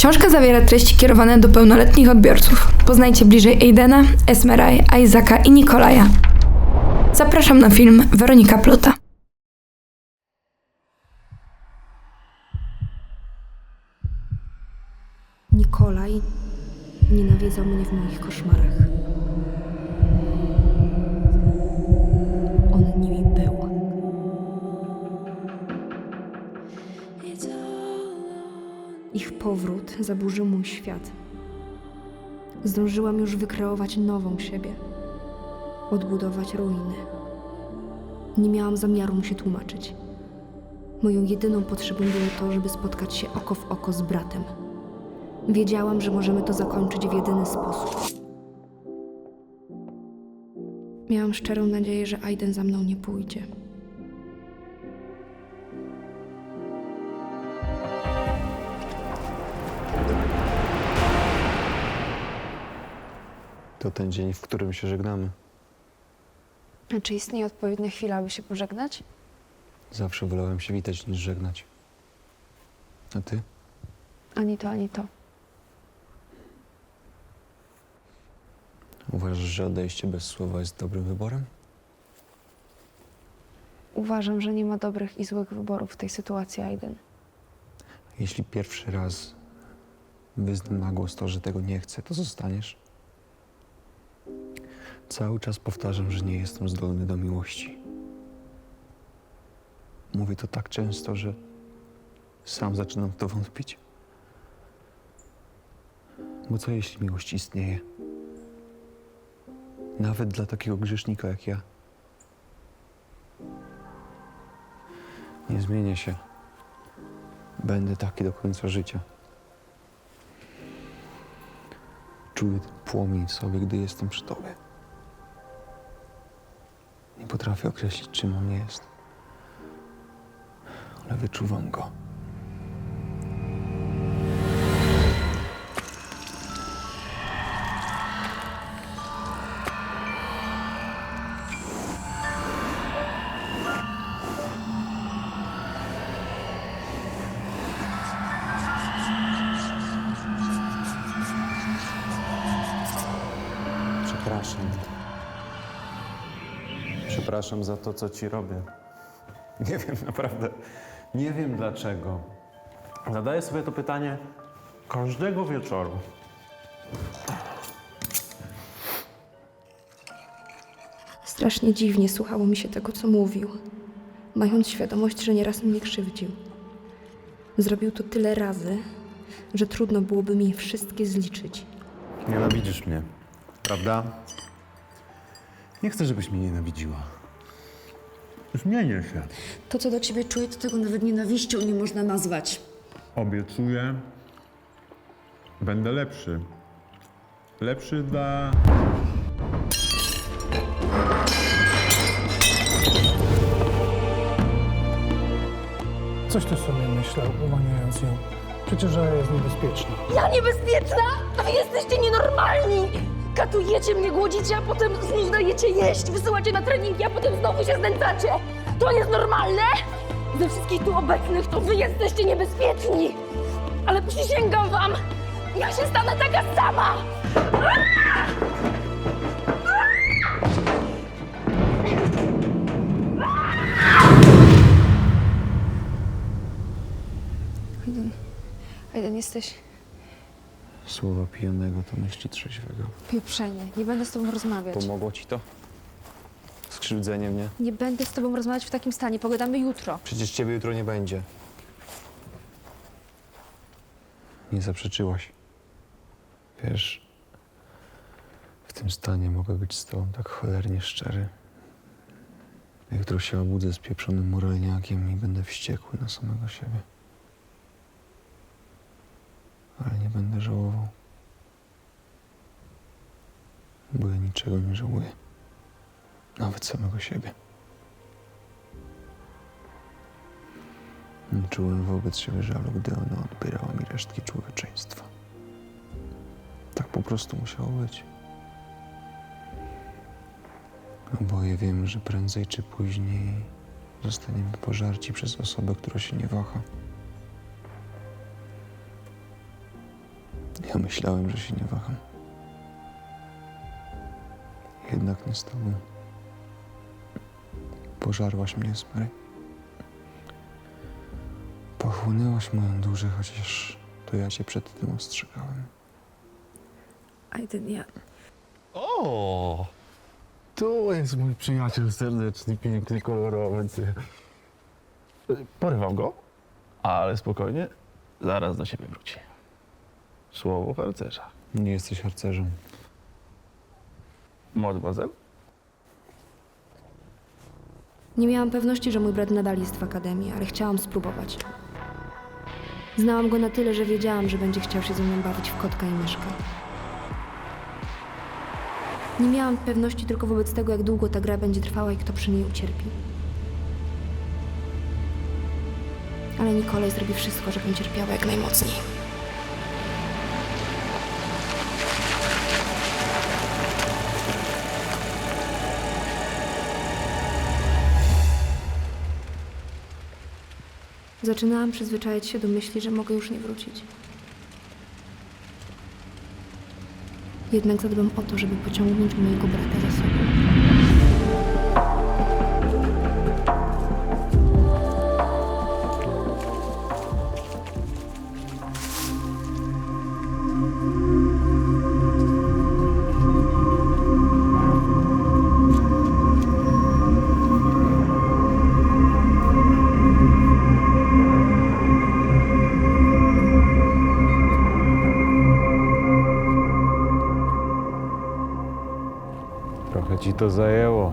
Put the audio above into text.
Książka zawiera treści kierowane do pełnoletnich odbiorców. Poznajcie bliżej Aidena, Esmeraj, Isaaca i Nikolaja. Zapraszam na film Weronika Plota. Nikolaj nienawidzał mnie w moich koszmarach. Ich powrót zaburzył mój świat. Zdążyłam już wykreować nową siebie, odbudować ruiny. Nie miałam zamiaru mu się tłumaczyć. Moją jedyną potrzebą było to, żeby spotkać się oko w oko z bratem. Wiedziałam, że możemy to zakończyć w jedyny sposób. Miałam szczerą nadzieję, że Aiden za mną nie pójdzie. To ten dzień, w którym się żegnamy. A czy istnieje odpowiednia chwila, aby się pożegnać? Zawsze wolałem się witać niż żegnać. A ty? Ani to, ani to. Uważasz, że odejście bez słowa jest dobrym wyborem? Uważam, że nie ma dobrych i złych wyborów w tej sytuacji, Aiden. Jeśli pierwszy raz wyznam na głos to, że tego nie chcę, to zostaniesz? Cały czas powtarzam, że nie jestem zdolny do miłości. Mówię to tak często, że sam zaczynam w to wątpić. Bo co jeśli miłość istnieje? Nawet dla takiego grzesznika jak ja. Nie zmienię się. Będę taki do końca życia. Czuję ten płomień w sobie, gdy jestem przy tobie. Nie potrafię określić, czym on jest, ale wyczuwam go. Przepraszam. Przepraszam za to, co ci robię. Nie wiem, naprawdę. Nie wiem dlaczego. Zadaję sobie to pytanie każdego wieczoru. Strasznie dziwnie słuchało mi się tego, co mówił, mając świadomość, że nieraz mnie krzywdził. Zrobił to tyle razy, że trudno byłoby mi je wszystkie zliczyć. Nienawidzisz mnie, prawda? Nie chcę, żebyś mnie nienawidziła. Zmienię się. To, co do ciebie czuję, to tego nawet nienawiścią nie można nazwać. Obiecuję, będę lepszy. Lepszy dla. Coś ty sobie myślał, uwalniając ją. Przecież że jest niebezpieczna. Ja niebezpieczna? To wy jesteście nienormalni! Katujecie mnie, głodzicie, a potem znów dajecie jeść, wysyłacie na treningi, a potem znowu się znęcacie! To jest normalne? Ze wszystkich tu obecnych to wy jesteście niebezpieczni! Ale przysięgam wam, ja się stanę taka sama! Aiden, Aiden, jesteś Słowa pijanego to myśli trzeźwego. pieprzenie. Nie będę z tobą rozmawiać. Pomogło ci to? Skrzywdzenie mnie? Nie będę z tobą rozmawiać w takim stanie. Pogadamy jutro. Przecież ciebie jutro nie będzie. Nie zaprzeczyłaś. Wiesz, w tym stanie mogę być z tobą tak cholernie szczery. Jutro się obudzę z pieprzonym moralniakiem i będę wściekły na samego siebie. Ale nie będę żałował. Bo ja niczego nie żałuję. Nawet samego siebie. Nie czułem wobec siebie żalu, gdy ona odbierała mi resztki człowieczeństwa. Tak po prostu musiało być. Oboje wiemy, że prędzej czy później zostaniemy pożarci przez osobę, która się nie waha. Myślałem, że się nie waham. Jednak nie z tobą. Pożarłaś mnie, Smary. Pochłonęłaś moją duszę, chociaż to ja cię przed tym ostrzegałem. Aiden, ja... O! Tu jest mój przyjaciel serdeczny, piękny, kolorowy. Ty. Porywam go, ale spokojnie, zaraz do siebie wróci. Słowo harcerza. Nie jesteś harcerzem. Mademoiselle? Nie miałam pewności, że mój brat nadal jest w akademii, ale chciałam spróbować. Znałam go na tyle, że wiedziałam, że będzie chciał się ze mną bawić w kotka i myszkę. Nie miałam pewności tylko wobec tego, jak długo ta gra będzie trwała i kto przy niej ucierpi. Ale Nikolaj zrobi wszystko, żebym cierpiała jak najmocniej. Zaczynałam przyzwyczajać się do myśli, że mogę już nie wrócić. Jednak zadbam o to, żeby pociągnąć mojego brata za sobą. Trochę ci to zajęło.